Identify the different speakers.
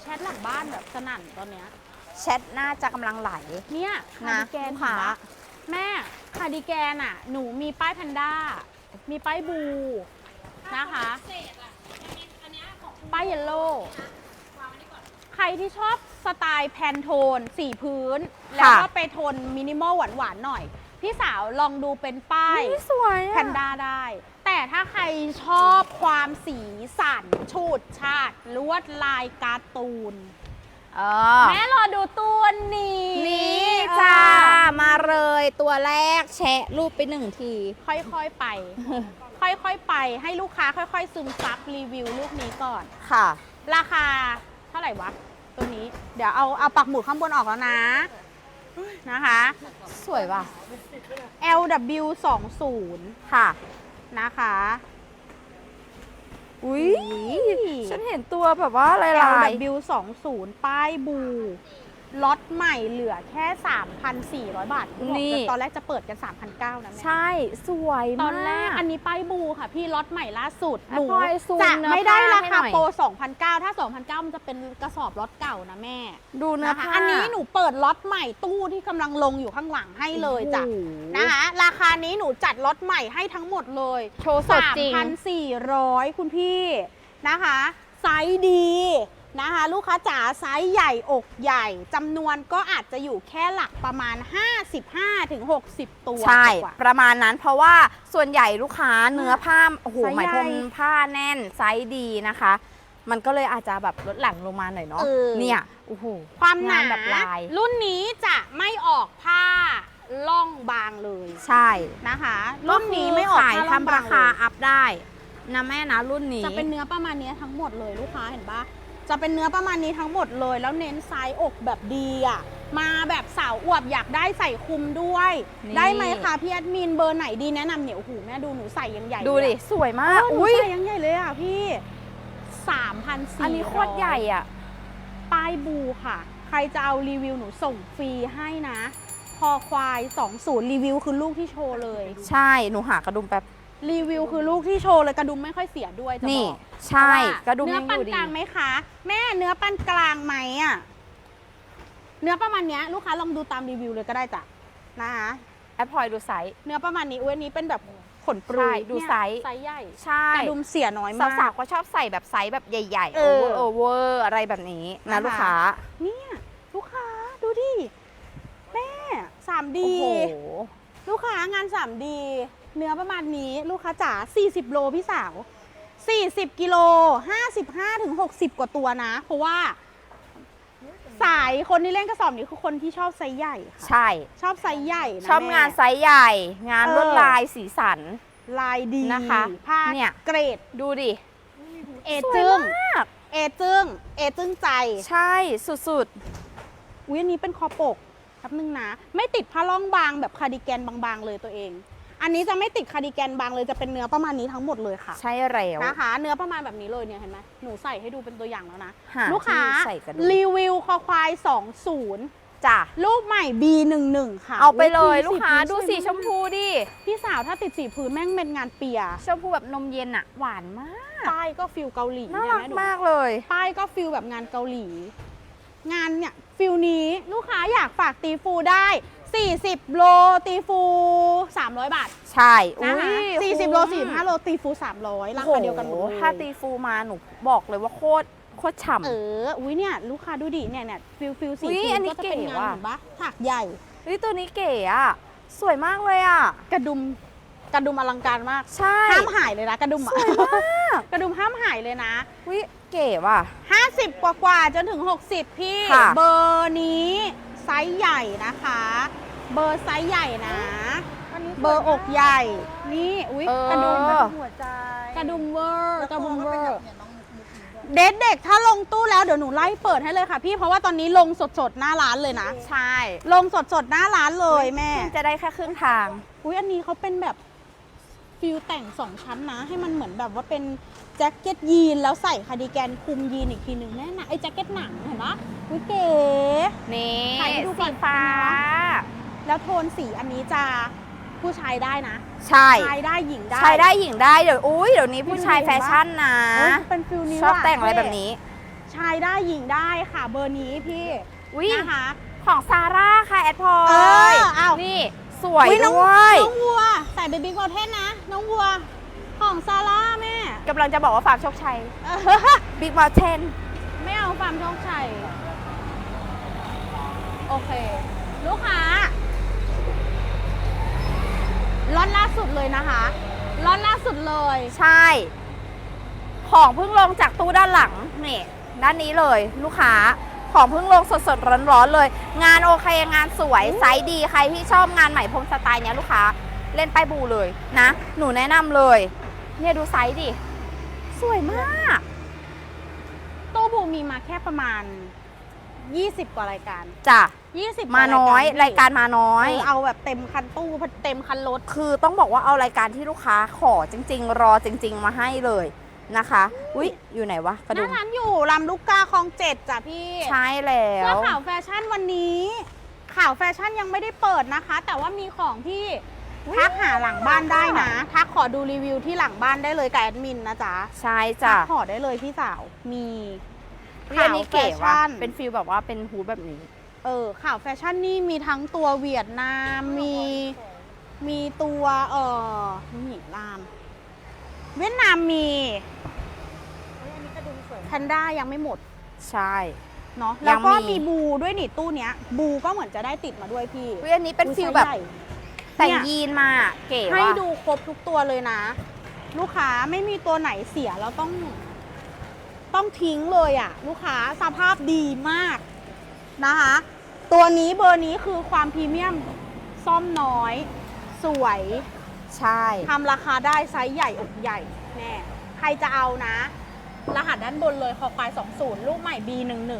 Speaker 1: แชทหลังบ้านแบบสนั่นตอนเนี้ย
Speaker 2: แชทน่าจะกำลังไหล
Speaker 1: เนี่ยคา
Speaker 2: นะ
Speaker 1: ร์ดิแกน
Speaker 2: ลูกค้า
Speaker 1: เห็นปะแม่คาร์ดิแกนอะ หนูมีป้ายแพนด้า มีป้ายบูนะคะป้ายเยลโล่ใครที่ชอบสไตล์แพนโทน สีพื้น แล้วก็ไปโทนมินิมอลหวานๆหน่อย พี่สาวลองดูเป็นป้าย
Speaker 2: นี่สวย
Speaker 1: แพนด้าได้ แต่ถ้าใครชอบความสีสันฉูดฉาดลวดลายการ์ตูน
Speaker 2: เออ
Speaker 1: แม่รอดูตัวนี้
Speaker 2: นี่จ้า มาเลยตัวแรกแชะรูปไปหนึ่งที
Speaker 1: ค่อยๆไป ค่อยๆไปให้ลูกค้าค่อยๆ ซึมซับรีวิวลูกนี้ก่อน
Speaker 2: ค่ะ
Speaker 1: ราคาเท่าไหร่วะ ตัวนี้ เดี๋ยวเอาเอาปักหมุดข้างบนออกแล้วนะ นะคะ
Speaker 2: สวยว่ะ
Speaker 1: LW 2 0
Speaker 2: ค่ะ
Speaker 1: นะคะ
Speaker 2: อุ้ย
Speaker 1: อุ๊ย
Speaker 2: ฉันเห็นตัวแบบว่าลายลาย
Speaker 1: LW 2 0 ป้ายบู ล็อตใหม่เหลือแค่ 3,400 บาทเขาบอกแต่ตอนแรกจะเปิดกัน 3,900นะแม่
Speaker 2: ใช่สวยมาก
Speaker 1: ตอนแรกอันนี้ป้ายบูค่ะ พี่ล็อตใหม่ล่าสุด
Speaker 2: อะ
Speaker 1: หนู
Speaker 2: พลอยซูม
Speaker 1: จะ
Speaker 2: เนื้อ
Speaker 1: ไม่ได้
Speaker 2: ผ้า
Speaker 1: รา
Speaker 2: ให้
Speaker 1: คา
Speaker 2: หน่อย
Speaker 1: โปร2,009ถ้า2,009มันจะเป็นกระสอบล็อตเก่านะแม่
Speaker 2: ดูเนื้อ
Speaker 1: นะคะ
Speaker 2: ผ้า
Speaker 1: อันนี้หนูเปิดล็อตใหม่ตู้ที่กำลังลงอยู่ข้างหลังให้เลยจ้ะ
Speaker 2: โอ้โห
Speaker 1: นะคะ ราคานี้หนูจัดล็อตใหม่ให้ทั้งหมดเลย
Speaker 2: โชว์สดจริง
Speaker 1: 3,400 คุณพี่นะคะ ไซส์ดี นะคะ ลูกค้าจ๋าไซส์ใหญ่อกใหญ่จำนวนก็อาจจะอยู่แค่หลักประมาณ 55-60 ตัว
Speaker 2: ใช่
Speaker 1: กว่า
Speaker 2: ประมาณนั้นเพราะว่าส่วนใหญ่ลูกค้าเนื้อผ้าโอ้โห
Speaker 1: ไซส์
Speaker 2: หมาย
Speaker 1: ใหญ่
Speaker 2: ถึงผ้าแน่นไซส์ดีนะคะ มันก็เลยอาจจะแบบลดหลั่งลงมาหน่อยเนาะ
Speaker 1: เออ
Speaker 2: เนี่ยโอ้โห
Speaker 1: ความหนางา
Speaker 2: นแบบลาย
Speaker 1: รุ่นนี้จะไม่ออกผ้าล่องบางเลย
Speaker 2: ใช่
Speaker 1: นะคะ
Speaker 2: รุ่
Speaker 1: รุ่
Speaker 2: น
Speaker 1: น
Speaker 2: นี้
Speaker 1: นี้
Speaker 2: ไม่
Speaker 1: ไม่ออก
Speaker 2: ขาย
Speaker 1: ผ้าล่อง
Speaker 2: ทำ
Speaker 1: บา
Speaker 2: รางคา
Speaker 1: เลย
Speaker 2: อัพได้นะแม่นะรุ่นนี้
Speaker 1: จะเป็นเนื้อประมาณนี้ทั้งหมดเลยลูกค้าเห็นปะ จะเป็นเนื้อประมาณนี้ทั้งหมดเลย แล้วเน้นไซส์อกแบบดีอะมาแบบสาวอวบอยากได้ใส่คลุมด้วย
Speaker 2: นี่
Speaker 1: ได้ไหมคะพี่แอดมินเบอร์ไหนดีแนะนำเนี่ยโอ้โหแม่ดูหนูใส่ยังใหญ่
Speaker 2: ดู
Speaker 1: เลย
Speaker 2: ดิ
Speaker 1: อะ
Speaker 2: สวยมา
Speaker 1: เออหนู
Speaker 2: กอุ้ย
Speaker 1: ใส่ยังใหญ่เลยอะพี่สามพันสี่
Speaker 2: อันนี้โคตรใหญ่อะ
Speaker 1: ป้ายบูค่ะ ใครจะเอารีวิวหนูส่งฟรีให้นะ พอควาย 20 รีวิวคือลูกที่โชว์เลย
Speaker 2: ใช่ หนูหากระดุมแป๊บ
Speaker 1: รีวิวคือลูกที่โชว์เลยกระดุมไม่ค่อยเสียด้วยจะ
Speaker 2: นี่
Speaker 1: บอก
Speaker 2: ใช่
Speaker 1: เพาว่าก
Speaker 2: ระดุม
Speaker 1: เนื้อ
Speaker 2: ยัง
Speaker 1: ปา
Speaker 2: อนยู่ดี
Speaker 1: กลางไหมคะ แม่เนื้อปานกลางไหมอะเนื้อประมาณเนี้ยลูกค้าลองดูตามรีวิวเลยก็ได้จ้ะนะคะ
Speaker 2: แอปพลอยดูไซส์
Speaker 1: เนื้อประมาณนี้อุ้ยอันนี้เป็นแบบขนปรุ
Speaker 2: ใช่
Speaker 1: ย
Speaker 2: ดู
Speaker 1: เนี่ย
Speaker 2: ไซส์
Speaker 1: ไซส์ใหญ่
Speaker 2: ใช่
Speaker 1: กระดุมเสียน้อยมาก
Speaker 2: สาวๆเขาชอบใส่แบบไซส์แบบใหญ่ๆ
Speaker 1: เอ
Speaker 2: โอ
Speaker 1: อ
Speaker 2: เวอร์โอเวอร์อะไรแบบนี้นะ
Speaker 1: นะคะ
Speaker 2: ลูกค้า
Speaker 1: เนี่ยลูกค้าดูดิแม่สามดี
Speaker 2: โอ้โห
Speaker 1: ลูกค้างาน 3D เนื้อประมาณนี้ลูกค้าจ๋า 40 โลพี่สาว 40 กิโล 55ถึง60 กว่าตัวนะ เพราะว่าสายคนที่เล่นกระสอบนี้คือคนที่ชอบไซส์ใหญ่ค่ะ
Speaker 2: ใช่
Speaker 1: ชอบไซส์ใหญ่นะ
Speaker 2: ชอบ
Speaker 1: แม่
Speaker 2: งานไซส์ใหญ่ งาน
Speaker 1: เออ
Speaker 2: ลวดลายสีสัน
Speaker 1: ลายดี
Speaker 2: นะคะ
Speaker 1: ผ้า
Speaker 2: เนี่ย
Speaker 1: เกรด
Speaker 2: ดูดิ
Speaker 1: เอจึง
Speaker 2: สวยมาก
Speaker 1: เอจึง เอจึงใจ
Speaker 2: ใช่สุด
Speaker 1: อุ้ยอันนี้เป็นคอปกแป๊บนึงนะ ไม่ติดผ้าล่องบางแบบคาร์ดิแกนบางๆเลยตัวเอง อันนี้จะไม่ติดคาร์ดิแกนบางเลยจะเป็นเนื้อประมาณนี้ทั้งหมดเลยค่ะ
Speaker 2: ๆใช่แล้ว
Speaker 1: นะคะ เนื้อประมาณแบบนี้เลยเนี่ยเห็นไหมหนูใส่ให้ดูเป็นตัวอย่างแล้วนะ
Speaker 2: หา
Speaker 1: ลูกค้า
Speaker 2: ที่ใส่กระดุม
Speaker 1: รีวิวคอควาย 20
Speaker 2: จ้ะ
Speaker 1: ลูกใหม่ B11 ค่ะ
Speaker 2: เอาไปเลย
Speaker 1: อุ๊
Speaker 2: ลูกค้า
Speaker 1: พื้น
Speaker 2: ดู
Speaker 1: วย
Speaker 2: สี
Speaker 1: มาก
Speaker 2: ชมพูดิ
Speaker 1: พี่สาวถ้าติดสีพื้นแม่งเป็นงานเปีย
Speaker 2: ชมพูแบบนมเย็นอะหวานมาก
Speaker 1: ป้ายก็ฟิลเกาหลี
Speaker 2: น่า
Speaker 1: เนี่ย
Speaker 2: รัก
Speaker 1: แม่ดู
Speaker 2: มากเลย
Speaker 1: ป้ายก็ฟิลแบบงานเกาหลี งานเนี่ยฟิลนี้ลูกค้าอยากฝากตีฟูได้ 40 โลตีฟู 300 บาท
Speaker 2: ใช่
Speaker 1: นะ
Speaker 2: อุ้
Speaker 1: คะ
Speaker 2: ย
Speaker 1: 40โล
Speaker 2: คุ้ม
Speaker 1: 45โลตีฟู 300ราคาเดียวกันหมด
Speaker 2: โอ้
Speaker 1: เล
Speaker 2: โห
Speaker 1: ย
Speaker 2: ถ้าตีฟูมาหนูบอกเลยว่าโคตรโคตรฉ่ำ
Speaker 1: เอออุ้ยเนี่ยลูกค้าดูดิเนี่ยเนี่ยฟิลฟิลสี
Speaker 2: อุ๊ย
Speaker 1: พื้
Speaker 2: อันนี้
Speaker 1: ก็จะเป็น
Speaker 2: เก๋
Speaker 1: งาน
Speaker 2: ว่ะ
Speaker 1: เห็นปะถักใหญ่
Speaker 2: เฮ้ยตัวนี้เก๋อะสวยมากเลยอะ
Speaker 1: กระดุมกระดุมอลังการมาก
Speaker 2: ใช่
Speaker 1: ห้ามหายเลยนะกระดุม
Speaker 2: ส
Speaker 1: อะ
Speaker 2: วยมาก
Speaker 1: กระดุมห้ามหายเลยนะ
Speaker 2: วิเก๋ว่ะ
Speaker 1: 50 กว่ากว่าๆจนถึง 60 พี่
Speaker 2: ค่ะ
Speaker 1: เบอร์นี้ไซส์ใหญ่นะคะ เบอร์ไซส์ใหญ่นะ เบอร์อกใหญ่ นี่อุ้ย
Speaker 2: เออ ก
Speaker 1: ระดุม
Speaker 3: หัวใจ
Speaker 1: กระดุมเวอร์กระดุมเวอ
Speaker 3: แล้ว
Speaker 1: ร์
Speaker 3: ก็เป็นแบบเนี่ยน้องมุกมุกมุกด้วย
Speaker 1: เด็ดเด็กถ้าลงตู้แล้วเดี๋ยวหนูไล่เปิดให้เลยค่ะพี่เพราะว่าตอนนี้ลงสดๆหน้าร้านเลยนะ
Speaker 2: ใช่
Speaker 1: ลงสดๆหน้าร้านเลยแม่
Speaker 2: เพิ่งจะได้แค่ครึ่งทาง
Speaker 1: อุ้ยอันนี้เขาเป็นแบบฟิลแต่งสองชั้นนะ ให้มันเหมือนแบบว่าเป็นแจ็คเก็ตยีนแล้วใส่คาร์ดิแกนคลุมยีนอีกทีหนึ่งแม่นะไอ้แจ็คเก็ตหนังเห็นปะอุ้ยเก๋
Speaker 2: นี่
Speaker 1: ถ่ายให้ดูก่
Speaker 2: สี
Speaker 1: อน
Speaker 2: ฟ้า
Speaker 1: แล้วโทนสีอันนี้จะผู้ชายได้นะ
Speaker 2: ใช่
Speaker 1: ชายได้หญิงได้
Speaker 2: ชายได้หญิงได้เดี๋ยวอุ้ยเดี๋ยวนี้ผู้ชายแฟชั่นนะ
Speaker 1: เอ้ยเป็นฟิลนี้
Speaker 2: ชอบ
Speaker 1: ว่ะ
Speaker 2: แต่งอะไรแบบนี้
Speaker 1: ชายได้หญิงได้ค่ะเบอร์นี้พี่
Speaker 2: อุ้ย
Speaker 1: นะคะ
Speaker 2: ของซาร่าค่ะแอดพอ
Speaker 1: เอยออ้าว
Speaker 2: นี่สวย
Speaker 1: อุ๊น้อง
Speaker 2: ด้วย
Speaker 1: น้องวัวใส่เบบี้กอเทนนะ น้องวัว ของซาร่าแม่
Speaker 2: กำลังจะบอกว่าฟาร์มโชคชัย
Speaker 1: เออ
Speaker 2: บิ๊กมอเทน
Speaker 1: ไม่เอาฟาร์มโชคชัย โอเค ลูกค้าล็อตล่าสุดเลยนะคะล็อตล่าสุดเลย
Speaker 2: ใช่ ของเพิ่งลงจากตู้ด้านหลังนี่ด้านนี้เลยลูกค้าของเพิ่งลงสดๆร้อนๆเลย งานโอเคงานสวยไซส์ดีใครที่ชอบงานใหม่พรมสไตล์เนี้ยลูกค้าเล่นป้ายบูเลยนะ หนูแนะนำเลย เนี่ยดูไซส์ดิ สวยมาก
Speaker 1: ตู้บูมีมาแค่ประมาณ 20 กว่ารายการ
Speaker 2: จ้ะ
Speaker 1: 20
Speaker 2: มาน้อยรายการมาน้อย
Speaker 1: เออเอาแบบเต็มคันตู้เต็มคันรถ
Speaker 2: คือต้องบอกว่าเอารายการที่ลูกค้าขอจริง ๆ รอจริง ๆ มาให้เลยนะคะอุ๊ยอยู่ไหนวะกระ
Speaker 1: ห
Speaker 2: ดุ
Speaker 1: น้าม ร้านอยู่ลำลูกกาคลองเจ็ดจ้ะพี่
Speaker 2: ใช่แล้
Speaker 1: เสื้อ
Speaker 2: ว
Speaker 1: ข่าวแฟชั่นวันนี้ ข่าวแฟชั่นยังไม่ได้เปิดนะคะ แต่ว่ามีของที่ทักหาหลังบ้านได้นะทักขอดูรีวิวที่หลังบ้านได้เลยกับแอดมินนะจ๊ะ
Speaker 2: ใช่
Speaker 1: ทั
Speaker 2: จ้ะ
Speaker 1: กขอได้เลยพี่สาวมี
Speaker 2: เรียนนี้เก๋
Speaker 1: ข่าวแฟ
Speaker 2: ว่ะ
Speaker 1: ชั่น
Speaker 2: เป็นฟิลแบบว่าเป็นฮูดแบบนี้
Speaker 1: เออข่าวแฟชั่นนี่มีทั้งตัวเวียดนาม มีมีตัวเออนี่ลาม เวียดนามมีแพนด้ายังไม่หมด
Speaker 2: ใช่
Speaker 1: เนาะ
Speaker 2: ยั
Speaker 1: แล้ว
Speaker 2: ง
Speaker 1: ก็
Speaker 2: มี
Speaker 1: มีบูด้วยนี่ตู้เนี้ย บูก็เหมือนจะได้ติดมาด้วยพี่
Speaker 2: เรื่องนี้เป็น
Speaker 1: อุ๊ย
Speaker 2: ฟิล
Speaker 1: ไซส์
Speaker 2: แบบ
Speaker 1: ใหญ่
Speaker 2: แต่ง
Speaker 1: เนี่ย
Speaker 2: ยีนมาเก๋
Speaker 1: ให้
Speaker 2: ว่ะ
Speaker 1: ดูครบทุกตัวเลยนะ ลูกค้าไม่มีตัวไหนเสียแล้วต้อง ต้องทิ้งเลยอะ่ะลูกค้าสภาพดีมากนะคะ ตัวนี้เบอร์นี้คือความพรีเมียมซ่อมน้อย สวย
Speaker 2: ใช่
Speaker 1: ทำราคาได้ไซส์ใหญ่อกใหญ่แน่ใครจะเอานะ รหัสด้านบนเลยคอควาย 20 ลูกใหม่ B11